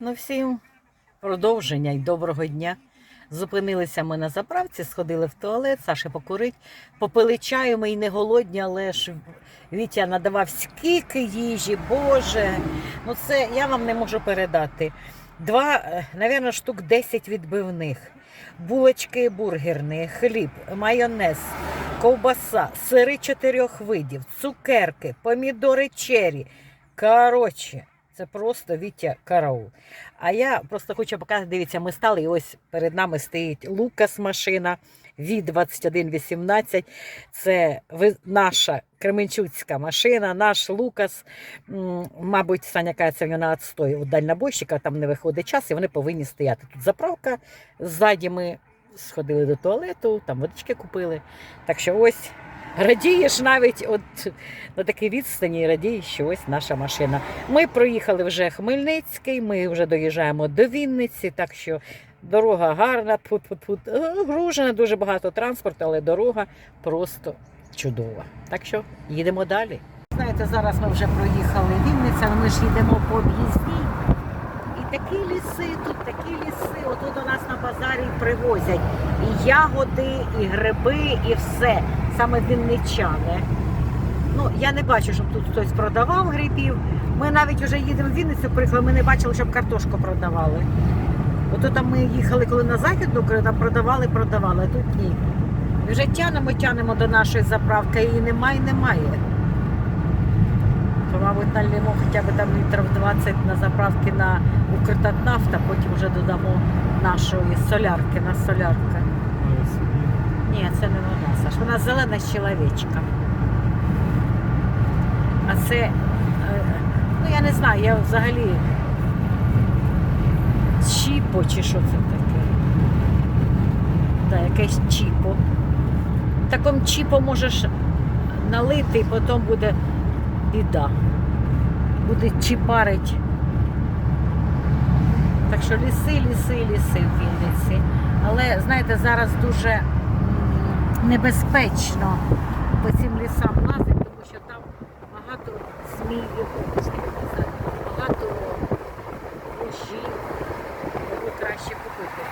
Ну, всім продовження і доброго дня. Зупинилися ми на заправці, сходили в туалет, Саша покурить, попили чаю, ми й не голодні, але ж Вітя надавав скільки їжі, Боже. Ну це я вам не можу передати. Два, е, навірно, штук 10 відбивних, булочки бургерні, хліб, майонез, ковбаса, сири чотирьох видів, цукерки, помідори чері. Коротше, це просто Вітя караул. А я просто хочу показати, дивіться, ми стали, і ось перед нами стоїть Лукас машина від 2118. Це наша Кременчуцька машина, наш Лукас. Мабуть, Саня це в нього на відстой у дальнобойщика, там не виходить час, і вони повинні стояти. Тут заправка. Ззаді ми сходили до туалету, там водички купили. Так що ось радієш навіть от на такій відстані, радієш, що ось наша машина. Ми проїхали вже Хмельницький, ми вже доїжджаємо до Вінниці, так що дорога гарна, тут гружена, дуже багато транспорту, але дорога просто чудова. Так що їдемо далі. Знаєте, зараз ми вже проїхали Вінниця, ми ж їдемо по об'їзній. Такі ліси, тут такі ліси, отут до нас на базарі привозять і ягоди, і гриби, і все. Саме вінничани. Ну, я не бачу, щоб тут хтось продавав грибів. Ми навіть вже їдемо в Вінницю, приїхали, ми не бачили, щоб картошку продавали. Ото там ми їхали, коли на Західну там продавали, продавали, а тут ні. І вже тянемо, тянемо до нашої заправки, її немає, немає. То, мабуть, нальємо хоча б там літрів 20 на заправки на Укртатнафта, потім вже додамо нашої солярки на солярка. Ні, це не вона, Саш. Вона зелена з чоловічка. А це, е, ну я не знаю, я взагалі чіпо чи що це таке. Да, якесь чіпо. Таком чіпо можеш налити і потім буде біда. Буде чіпарить. Так що ліси, ліси, ліси в Вінниці. Але знаєте, зараз дуже небезпечно по цим лісам лазити, тому що там багато зміїв, багато вужів. Тому краще купити.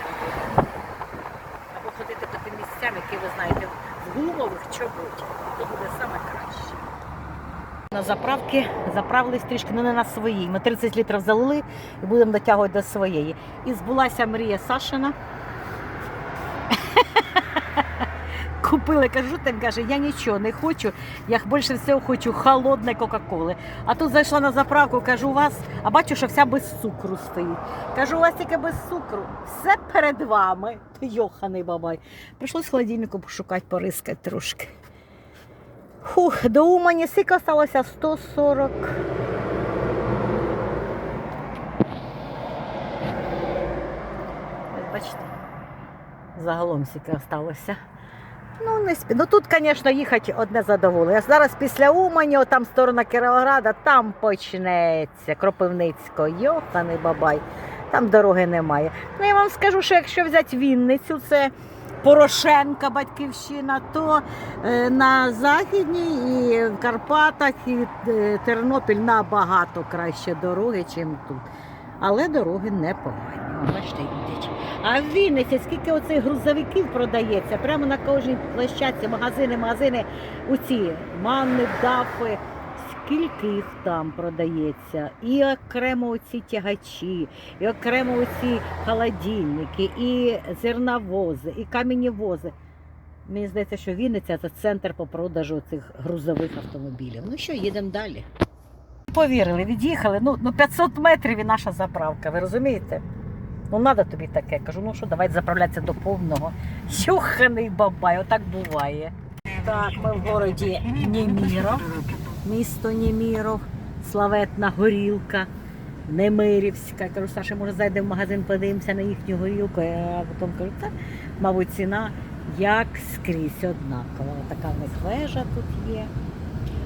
Або ходити по тим місцям, які ви знаєте, в гумових чоботях. То буде саме краще. На заправки заправились трішки, ну не на своїй. Ми 30 літрів залили і будемо дотягувати до своєї. І збулася мрія Сашина. Купили, кажу, там каже, я нічого не хочу, я більше всього хочу холодної Кока-Коли. А тут зайшла на заправку, кажу, у вас, а бачу, що вся без цукру стоїть. Кажу, у вас тільки без цукру, все перед вами. Йоханий бабай. Прийшлось в холодильнику пошукати, порискати трошки. Фух, до Умані скільки осталося 140. Бачите, загалом скільки осталося. Ну, не спі... Ну тут, звісно, їхати одне задоволення. Зараз після Умані, там сторона Кіровограда, там почнеться Кропивницько, йоханий бабай. Там дороги немає. Ну я вам скажу, що якщо взяти Вінницю, це Порошенка батьківщина, то е, на Західній і в Карпатах, і е, Тернопіль набагато краще дороги, ніж тут. Але дороги Бачите, їдять. А в Вінниці скільки оцих грузовиків продається? Прямо на кожній площадці, магазини, магазини, оці манни, дафи. Скільки їх там продається? І окремо оці тягачі, і окремо оці холодильники, і зерновози, і камінівози. Мені здається, що Вінниця це центр по продажу цих грузових автомобілів. Ну що, їдемо далі. Повірили, від'їхали. Ну, ну 500 метрів і наша заправка, ви розумієте? Ну, треба тобі таке. Кажу, ну що, давай заправлятися до повного. Юханий бабай, отак буває. Так, ми в городі Німіров, місто Німіров, славетна горілка, Немирівська. Кажу, Саша, може зайдемо в магазин, подивимося на їхню горілку. Я потім кажу, так, мабуть, ціна як скрізь однакова. Така в них вежа тут є.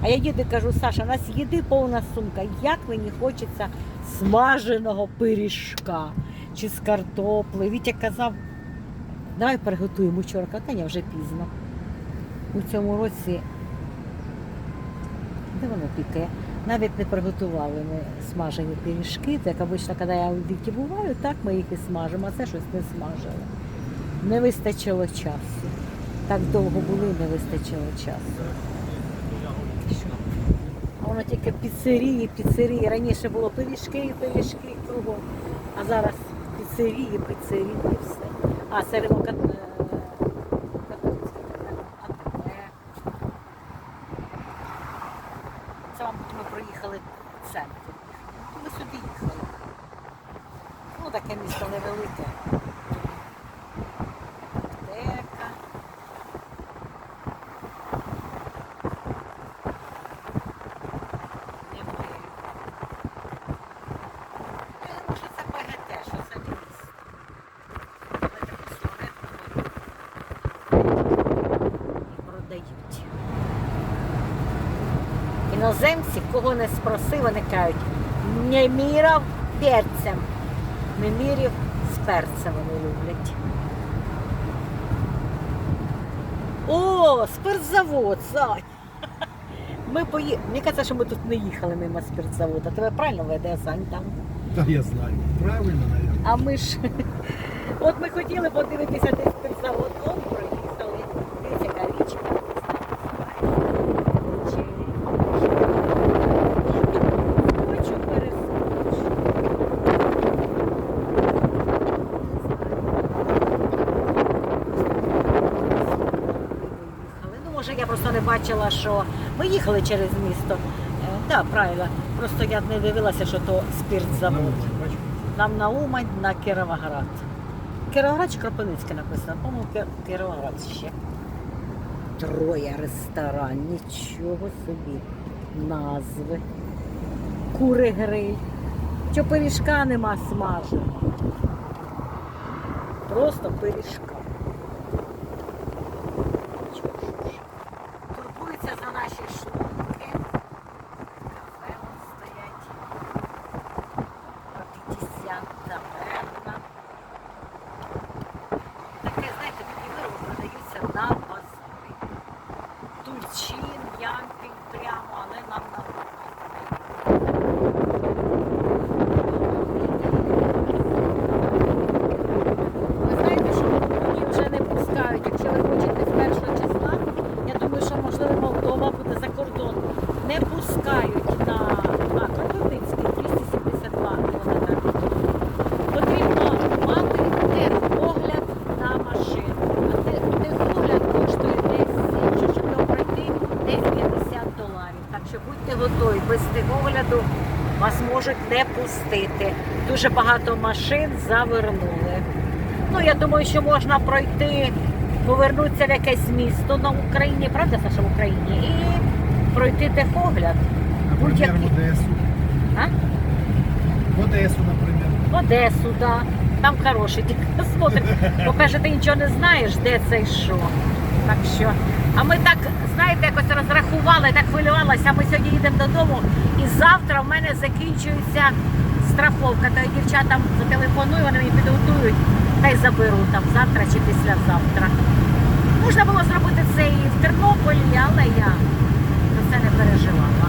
А я їду кажу, Саша, у нас їди повна сумка. Як мені хочеться смаженого пиріжка чи з картопли. Вітя казав, давай приготуємо вчора. Та ні, вже пізно. У цьому році, воно пікає? Навіть не приготували ми смажені пиріжки. Так обично, коли я у віки буваю, так ми їх і смажимо, а це щось не смажили. Не вистачило часу. Так довго були, не вистачило часу. А воно тільки піцерії, піцерії. Раніше було пиріжки, пиріжки кругом. А зараз піцерії, піцерії і все. А це ринок кат- е, католицький, АТБ. Це, мабуть, ми проїхали в центр. Ми сюди їхали. Ну, таке місто невелике. Аптека. Немає. Я думаю, що це ПГТ, що це місто. Але таку славетку і продають. Іноземці, кого не спросив, вони кажуть, не мірав перцем. Не мірів з перцем вони люблять. О, спиртзавод, Сань. Ми пої... Мені кажеться, що ми тут не їхали мимо спиртзавода. Тебе правильно веде, Сань, там. Да, я знаю. Правильно, наверное. А ми ж. От ми хотіли подивитися десь спиртзавод, он проїхали. Дивіться, яка річка. Чи- Хочу перескочити. Їхали. Ну, може, я просто не бачила, що ми їхали через місто. Так, правильно. Просто я не дивилася, що то. Бачиш? Нам на Умань, на Кіровоград. Кіровоград чи Кропивницький написано, по-моєму, Кіровоград ще. Троє ресторан, нічого собі. Назви. Кури гриль. Що пиріжка нема смаженого. Просто пиріжка. Чого ж. Турбуються за наші шлунки. Кафе вон стоять. По 50 таверна. Таке, знаєте, такі вироби продаються на базарі. Тульчин, ямпінг прямо, але нам на Ви знаєте, що мені вже не пускають. Якщо ви хочете з першого числа, я думаю, що можливо Молдова буде за кордон. Не пускають на, на Кропивницький 272 кілометри. Потрібно мати техогляд на машину. А те- Техогляд коштує десь, якщо щоб його пройти, десь 50 доларів. Так що будьте готові, без техогляду вас можуть не пустити. Дуже багато машин завернули. Ну, я думаю, що можна пройти, повернутися в якесь місто на Україні, правда, Саша, в Україні, і пройти техогляд. Будь-який. в Одессу. А? В Одессу, например. В Одесу, да. Там хороший тільки смотрить. По-перше, ти нічого не знаєш, де це і що. Так що. А ми так, знаєте, якось розрахували, так хвилювалася. Ми сьогодні їдемо додому, і завтра в мене закінчується страховка. Я дівчатам зателефоную, вони мені підготують та й заберу там завтра чи післязавтра. Можна було зробити це і в Тернополі, але я за це не переживала.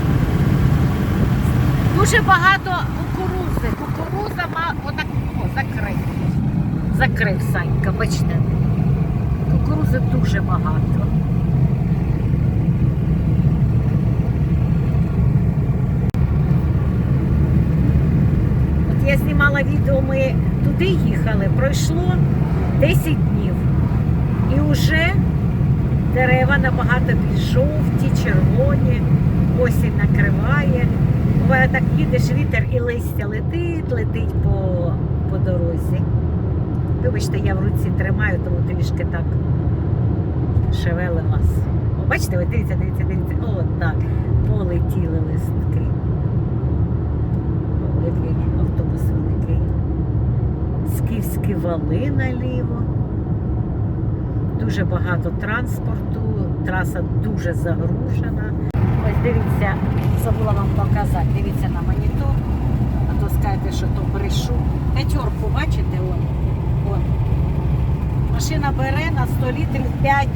Дуже багато кукурузи. Кукуруза ма отак о, закрив. Закрив Санька, бачите. Кукурузи дуже багато. От я знімала відео, ми туди їхали, пройшло 10 днів. І вже дерева набагато більш жовті, червоні, осінь накриває. Буває так їдеш вітер і листя летить, летить по, по дорозі. Вибачте, я в руці тримаю, тому трішки так шевелилась. Бачите, ви дивіться, дивіться, дивіться. О, так, полетіли листки. Який автобус великий. Скіфські вали наліво. Дуже багато транспорту, траса дуже загружена. Ось дивіться, забула вам показати. Дивіться на монітор. А то скажете, що то брешу. П'ятерку, бачите, он, он. Машина бере на 100 літрів 5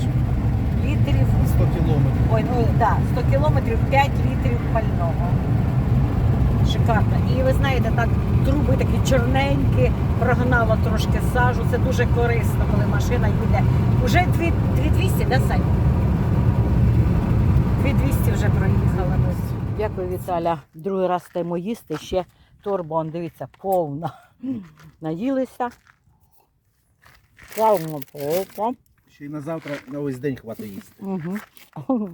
літрів. 100 километров. Ой, ну да, 100 кілометрів 5 літрів пального. Шикарно. І ви знаєте, так труби такі чорненькі, прогнала трошки сажу. Це дуже корисно, коли машина їде. Уже 2 2200, да, Сань? 2200 вже проїхала. Дякую, Віталя. Другий раз стаємо їсти. Ще торба, он, дивіться, повна. Наїлися. Славно. Ще й на завтра на ось день хватить їсти. Угу.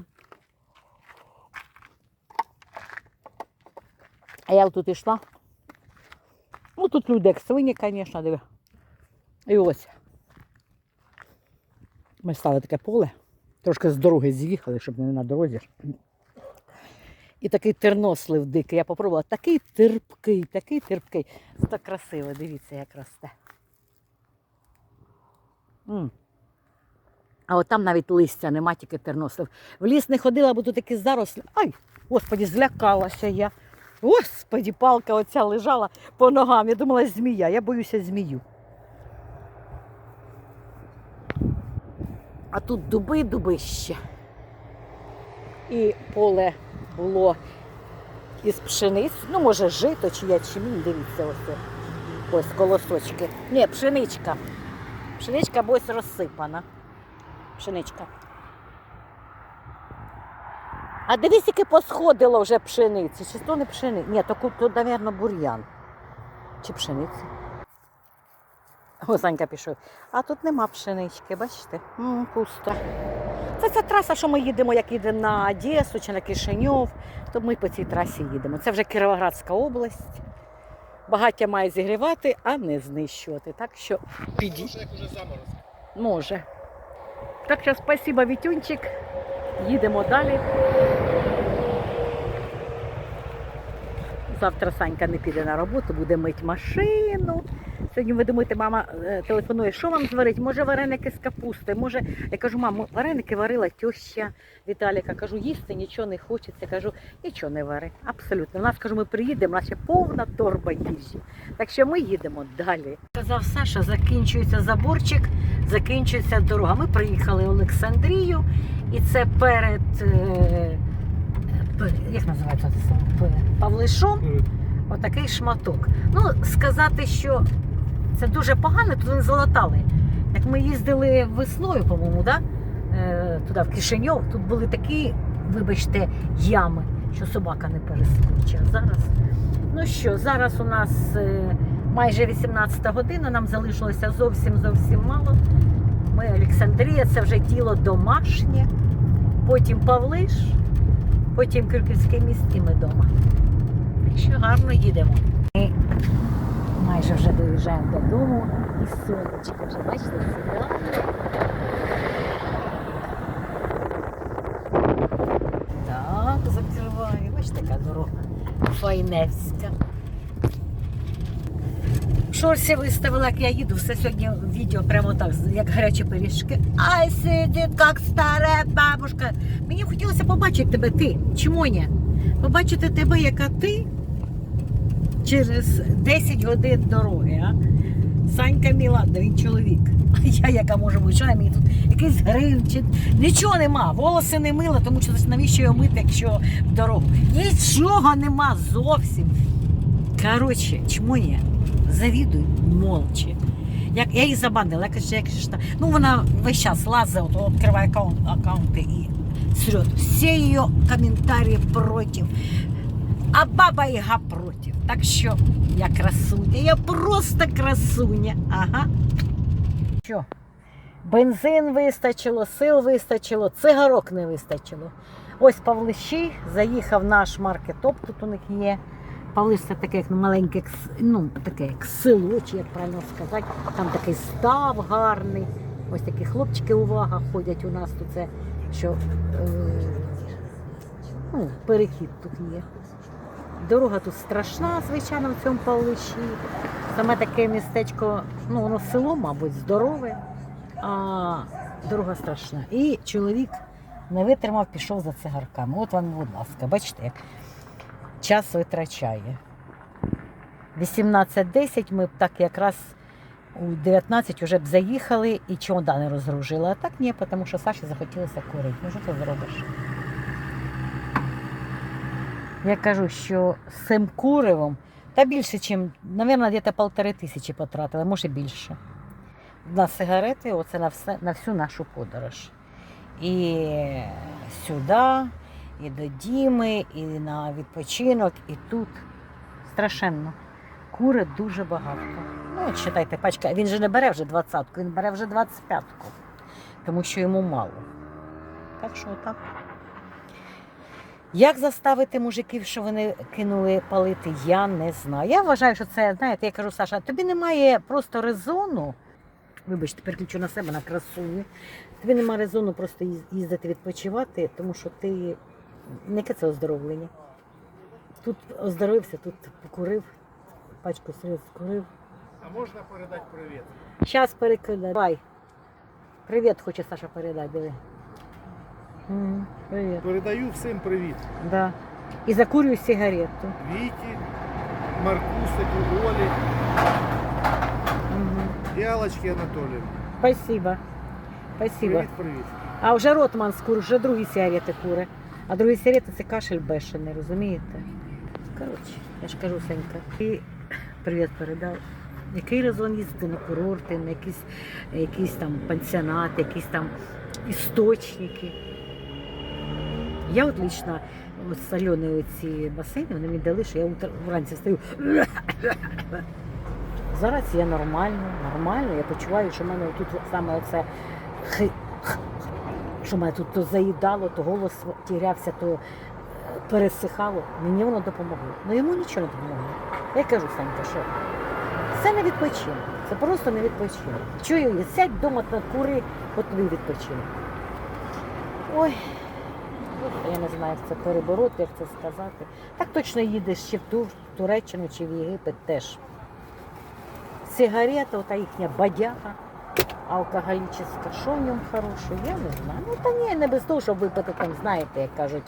А я тут йшла. Ну тут люди як свині, звісно, диви. І ось. Ми стали таке поле. Трошки з дороги з'їхали, щоб не на дорозі. І такий тернослив дикий. Я попробувала. Такий терпкий, такий терпкий. Це так красиво, дивіться, як росте. М. А от там навіть листя нема, тільки тернослив. В ліс не ходила, бо тут такі зарослі. Ай, господі, злякалася я. Господі, палка оця лежала по ногам. Я думала, змія. Я боюся змію. А тут дуби, дубище. І поле було із пшениць. Ну, може, жито чи ячмінь, дивіться, ось. Ось колосочки. Ні, пшеничка. Пшеничка, бо розсипана пшеничка. А дивись, яке посходило вже пшениці. Чи то не пшениця? Ні, то, то, мабуть, бур'ян. Чи пшениця? О, Санька пішов. А тут нема пшенички, бачите? М, пусто. Це ця траса, що ми їдемо, як їдемо на Одесу чи на Кишиньов, то ми по цій трасі їдемо. Це вже Кіровоградська область. Багаття має зігрівати, а не знищувати. Так що як уже заморозок. Може. Так що спасибо, Вітюнчик. Їдемо далі. Завтра Санька не піде на роботу, буде мити машину. Сьогодні ви думаєте, мама е, телефонує, що вам зварити? Може вареники з капусти? Може, я кажу, мам, вареники варила теща Віталіка. Кажу, їсти нічого не хочеться. Кажу, нічого не вари. Абсолютно. У нас кажу, ми приїдемо, у нас ще повна торба їжі. Так що ми їдемо далі. Казав Саша, закінчується заборчик, закінчується дорога. Ми приїхали в Олександрію, і це перед. Як називається це село? Павлишом. Отакий шматок. Ну, сказати, що це дуже погано, то не залатали. Як ми їздили весною, по-моєму, да? е, туди в Кишиньов, тут були такі, вибачте, ями, що собака не перескочить. А зараз. Ну що, зараз у нас е, майже 18 година, нам залишилося зовсім зовсім мало. Ми Олександрія, це вже діло домашнє, потім Павлиш, потім Кирківський міст і ми вдома. Так що гарно їдемо. Ми майже вже доїжджаємо додому і сонечко вже бачите сюди. Так, закриваю. Бачите, така дорога файневська. В Шорсі виставила, як я їду, все сьогодні відео прямо так, як гарячі пиріжки. Ай, сидить, як стара бабушка. Мені хотілося побачити тебе, ти, Чмоня. Побачити тебе, яка ти через 10 годин дороги, а? Санька Міланда, він чоловік. А я яка можу бути, мені тут якийсь грим, чи нічого нема. Волоси не мила, тому що навіщо його мити, якщо в дорогу. Нічого нема зовсім. Коротше, чмоня, завідуй молча. Як я її забанила, я кажу, як та- ну вона весь час лазить, от, відкриває аккаунт, аккаунти і срет. Всі її коментарі проти. А баба Яга проти. Так що я красуня, я просто красуня. Ага. Що? Бензин вистачило, сил вистачило, цигарок не вистачило. Ось Павлищі, заїхав наш маркетоп, тут у них є. Павлиш це таке, як маленьке, ну, таке, як село, чи як правильно сказати. Там такий став гарний. Ось такі хлопчики, увага, ходять у нас тут це, що е, ну, перехід тут є. Дорога тут страшна, звичайно, в цьому Павлищі. Саме таке містечко, ну воно село, мабуть, здорове, а дорога страшна. І чоловік не витримав, пішов за цигарками. От вам, будь ласка, бачите, як час витрачає. 18.10 ми б так якраз у 19 вже б заїхали і чемодани розгружили. А так ні, тому що Саші захотілося курити. Ну що ти зробиш? Я кажу, що з цим куривом, та більше, ніж, мабуть, десь полтори тисячі потратили, може більше. На сигарети, оце на, все, на всю нашу подорож. І сюди, і до Діми, і на відпочинок, і тут. Страшенно. Кури дуже багато. Ну, читайте, пачка. Він же не бере вже двадцятку, він бере вже 25-ку, тому що йому мало. Так що отак. Як заставити мужиків, що вони кинули палити, я не знаю. Я вважаю, що це, знаєте, я кажу, Саша, тобі немає просто резону. Вибачте, переключу на себе на красуню. Тобі немає резону просто їздити відпочивати, тому що ти не це оздоровлення. Тут оздоровився, тут покурив, пачку сигарет скурив. А можна передати привіт? Зараз перекидай. Давай. Привіт, хоче Саша передати, диви. М, Привіт. Передаю всім привіт. Да. І закурюю сигарету. Віті, Маркусику, Олі Угу. і Анатолію. Спасибо. Спасибо. Привіт, привіт. А вже Ротман скур, вже другі сигарети кури. А другі сигарети це кашель бешений, розумієте? Коротше, я ж кажу, Сенька. І привіт передав. Який резон їздити на курорти, на якісь, якісь там пансіонати, якісь там істочники. Я от лично от сольоні оці басейни, вони мені дали, що я вранці встаю. Зараз я нормально, нормально. Я почуваю, що в мене тут саме оце що мене тут то заїдало, то голос тірявся, то е, пересихало. Мені воно допомогло. Ну йому нічого не допомогло. Я кажу, Санька, що це не відпочинок. Це просто не відпочинок. Чую, сядь вдома та кури, от тобі відпочинок. Ой, я не знаю, як це перебороти, як це сказати. Так точно їдеш чи в Туреччину, чи в Єгипет теж. Сигарета, ота їхня бадяга алкоголічна, що в ньому хорошого, я не знаю. Ну та ні, не без того, щоб випити там, знаєте, як кажуть,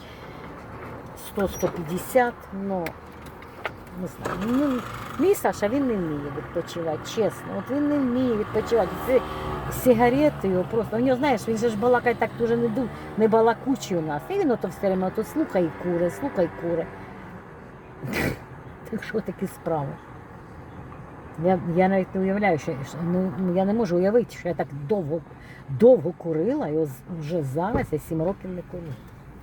100-150, ну не знаю. Ну, мій Саша він не вміє відпочивати, чесно. От він не вміє відпочивати. Це сигарети його просто. У нього, знаєш, він же ж балакає так дуже не, ду- не балакучий у нас. І він ото все время ото слухай кури, слухай кури. Так що такі справи. Я, я навіть не уявляю, що що- ну, ну, я не можу уявити, що я так довго, довго курила, і вже зараз я сім років не курю.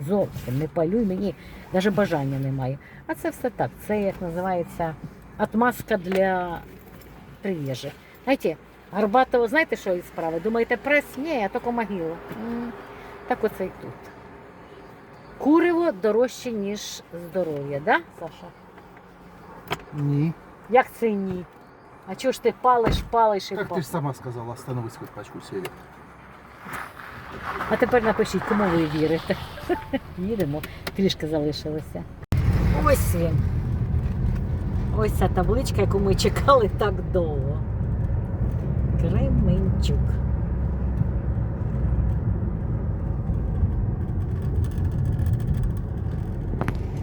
Зовсім не палю, і мені навіть бажання немає. А це все так. Це як називається отмазка для приїжджих. Знаєте, Горбатого, знаєте, що із справи? Думаєте, прес? Ні, я тільки могила. Так оце і тут. Куриво дорожче, ніж здоров'я, да, Саша? Ні. Як це ні? А чого ж ти палиш, палиш і Як ти палиш? ж сама сказала, остановись хоч пачку сигарет. А тепер напишіть, кому ви вірите. Їдемо, трішки залишилося. Ось він. Ось ця табличка, яку ми чекали так довго. Кременчук.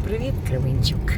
Привіт, Кременчук.